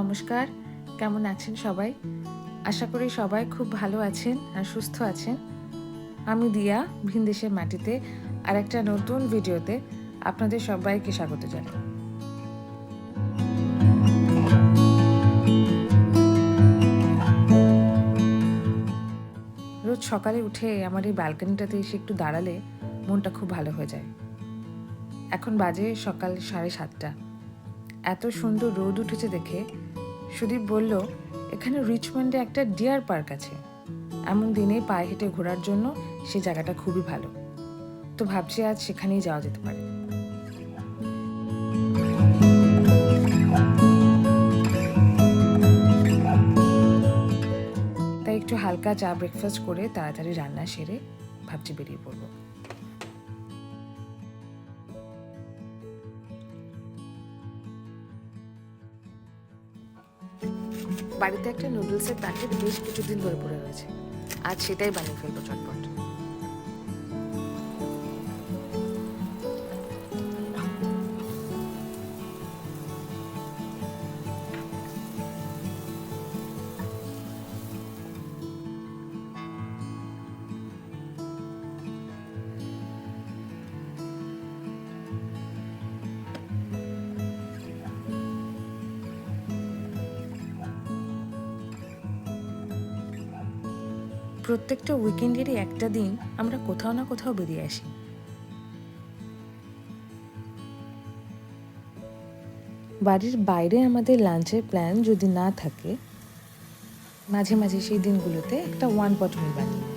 নমস্কার, কেমন আছেন সবাই? আশা করি সবাই খুব ভালো আছেন আর সুস্থ আছেন। আমি দিয়া ভিনদেশের মাটিতে আর একটা নতুন ভিডিওতে আপনাদের সবাইকে স্বাগত জানাই। রোজ সকালে উঠে আমার এই ব্যালকনিটাতে এসে একটু দাঁড়ালে মনটা খুব ভালো হয়ে যায়। এখন বাজে সকাল সাড়ে সাতটা। এত সুন্দর রোদ উঠেছে দেখে সুদীপ বলল, এখানে রিচমন্ডে একটা ডিয়ার পার্ক আছে। এমন দিনে পায়ে হেঁটে ঘোরার জন্য সে জায়গাটা খুবই ভালো। তো ভাবছি আজ সেখানেই যাওয়া যেতে পারে। তাই একটু হালকা চা ব্রেকফাস্ট করে তাড়াতাড়ি রান্না সেরে ভাবছি বেরিয়ে পড়ব। বাড়িতে একটা নুডলসের প্যাকেট বেশ কিছুদিন ধরে পড়ে রয়েছে। আজ সেটাই বানিয়ে ফেলব চটপট। প্রত্যেকটা উইকেন্ডেরই একটা দিন আমরা কোথাও না কোথাও বেরিয়ে আসি। বাড়ির বাইরে আমাদের লাঞ্চের প্ল্যান যদি না থাকে, মাঝে মাঝে সেই দিনগুলোতে একটা ওয়ান পট মিল বানিয়ে।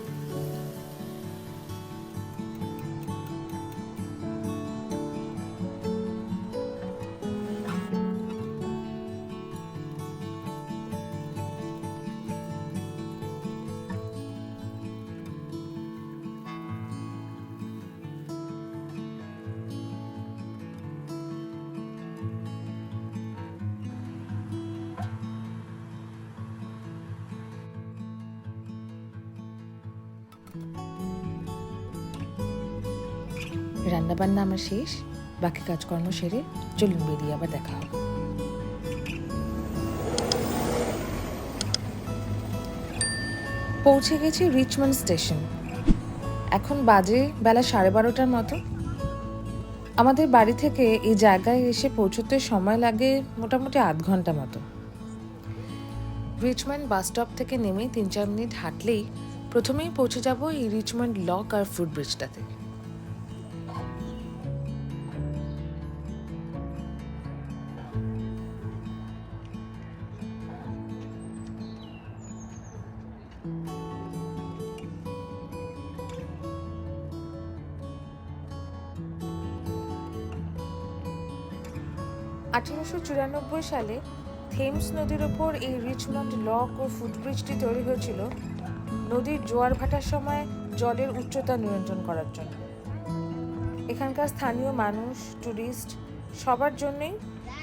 রান্নাবান্না আমার শেষ, বাকি কাজকর্ম সেরে চলুন বেরিয়ে আবার দেখা হবে। পৌঁছে গেছি রিচমন্ড স্টেশন এখন বাজে বেলা সাড়ে বারোটার মতো। আমাদের বাড়ি থেকে এই জায়গায় এসে পৌঁছতে সময় লাগে মোটামুটি আধ ঘণ্টা মতো। রিচমন্ড বাস স্টপ থেকে নেমে তিন চার মিনিট হাঁটলেই প্রথমেই পৌঁছে যাব এই রিচমন্ড লক আর ফুড ব্রিজটাতে আঠেরোশো চুরানব্বই সালে থেমস নদীর ওপর এই রিচমন্ড লক ও ফুটব্রিজটি তৈরি হয়েছিল নদীর জোয়ার ভাটার সময় জলের উচ্চতা নিয়ন্ত্রণ করার জন্য। এখানকার স্থানীয় মানুষ ট্যুরিস্ট সবার জন্যই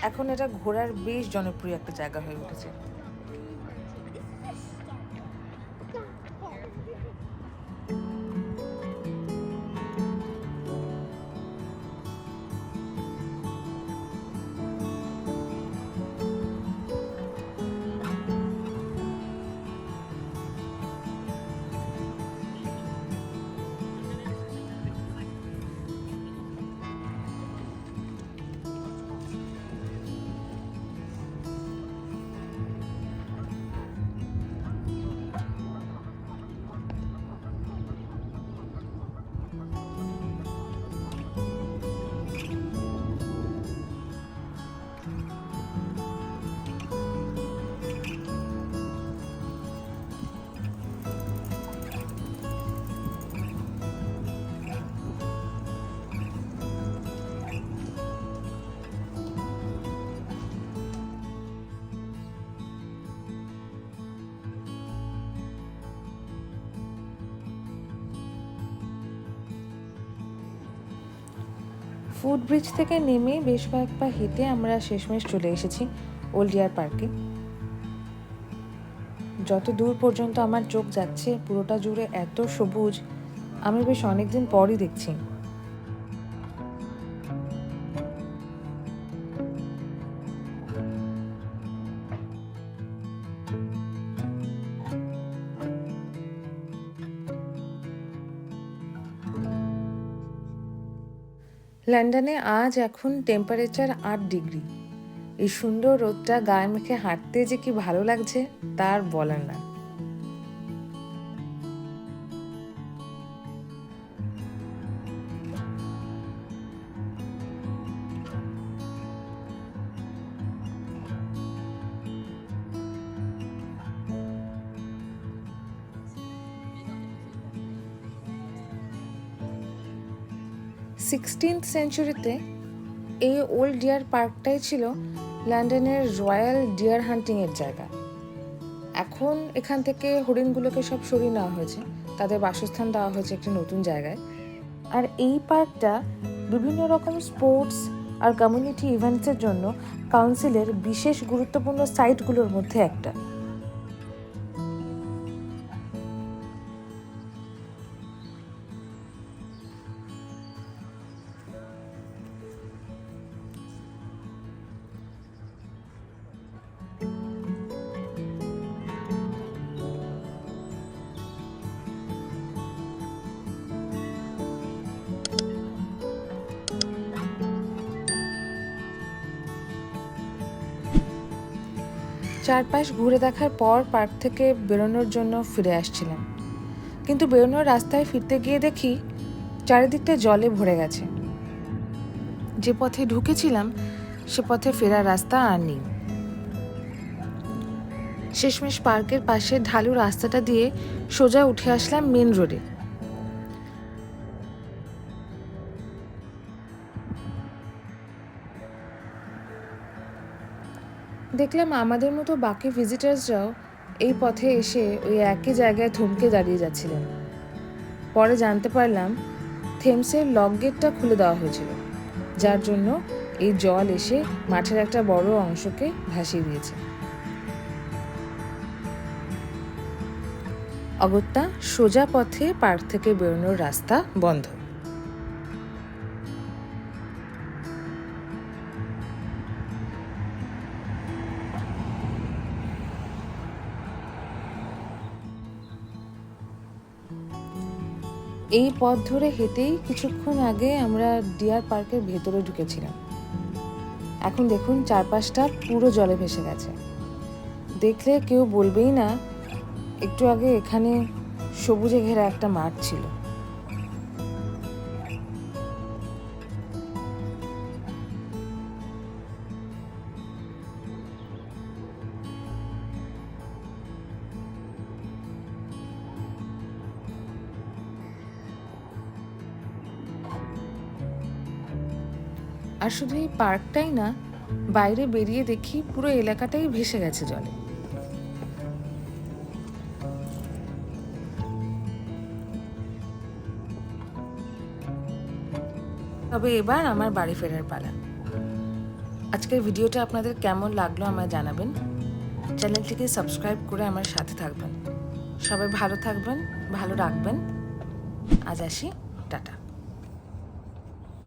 এখন এটা ঘোরার বেশ জনপ্রিয় একটা জায়গা হয়ে উঠেছে। ফুড ব্রিজ থেকে নেমে বেশ কয়েক পা হেঁটে আমরা শেষমেশ চলে এসেছি ওল্ডিয়ার পার্কে। যত দূর পর্যন্ত আমার চোখ যাচ্ছে, পুরোটা জুড়ে এত সবুজ, আমি বেশ অনেকদিন পরই দেখছি। লন্ডনে আজ এখন টেম্পারেচার আট ডিগ্রি এই সুন্দর রোদটা গায়ে মেখে হাঁটতে যে কি ভালো লাগছে, তার বলার না সিক্সটিন্থ সেঞ্চুরিতে এই ওল্ড ডিয়ার পার্কটাই ছিল লন্ডনের রয়্যাল ডিয়ার হান্টিংয়ের জায়গা। এখন এখান থেকে হরিণগুলোকে সব সরিয়ে নেওয়া হয়েছে। তাদের বাসস্থান দেওয়া হয়েছে একটি নতুন জায়গায়। আর এই পার্কটা বিভিন্ন রকম স্পোর্টস আর কমিউনিটি ইভেন্টসের জন্য কাউন্সিলের বিশেষ গুরুত্বপূর্ণ সাইটগুলোর মধ্যে একটা। চারপাশ ঘুরে দেখার পর পার্ক থেকে বেরোনোর জন্য ফিরে আসছিলাম। কিন্তু বেরোনোর রাস্তায় ফিরতে গিয়ে দেখি চারিদিকটা জলে ভরে গেছে। যে পথে ঢুকেছিলাম, সে পথে ফেরার রাস্তা আর নেই। শেষমেশ পার্কের পাশে ঢালু রাস্তাটা দিয়ে সোজা উঠে আসলাম মেন রোডে। দেখলাম আমাদের মতো বাকি ভিজিটার্সরাও এই পথে এসে ওই একই জায়গায় থমকে দাঁড়িয়ে যাচ্ছিলেন। পরে জানতে পারলাম থেমসের লক গেটটা খুলে দেওয়া হয়েছিল, যার জন্য এই জল এসে মাঠের একটা বড় অংশকে ভাসিয়ে দিয়েছে। অগত্যা সোজা পথে পার্ক থেকে বেরোনোর রাস্তা বন্ধ। এই পথ ধরে হেঁটেই কিছুক্ষণ আগে আমরা ডিয়ার পার্কের ভেতরে ঢুকেছিলাম। এখন দেখুন চারপাশটা পুরো জলে ভেসে গেছে। দেখলে কেউ বলবেই না, একটু আগে এখানে সবুজে ঘেরা একটা মাঠ ছিল। আর শুধু এই পার্কটাই না, বাইরে বেরিয়ে দেখি পুরো এলাকাটাই ভেসে গেছে জলে। তবে এবার আমার বাড়ি ফেরার পালা। আজকের ভিডিওটা আপনাদের কেমন লাগল আমায় জানাবেন। চ্যানেলটিকে সাবস্ক্রাইব করে আমার সাথে থাকবেন। সবাই ভালো থাকবেন, ভালো রাখবেন। আজ আসি।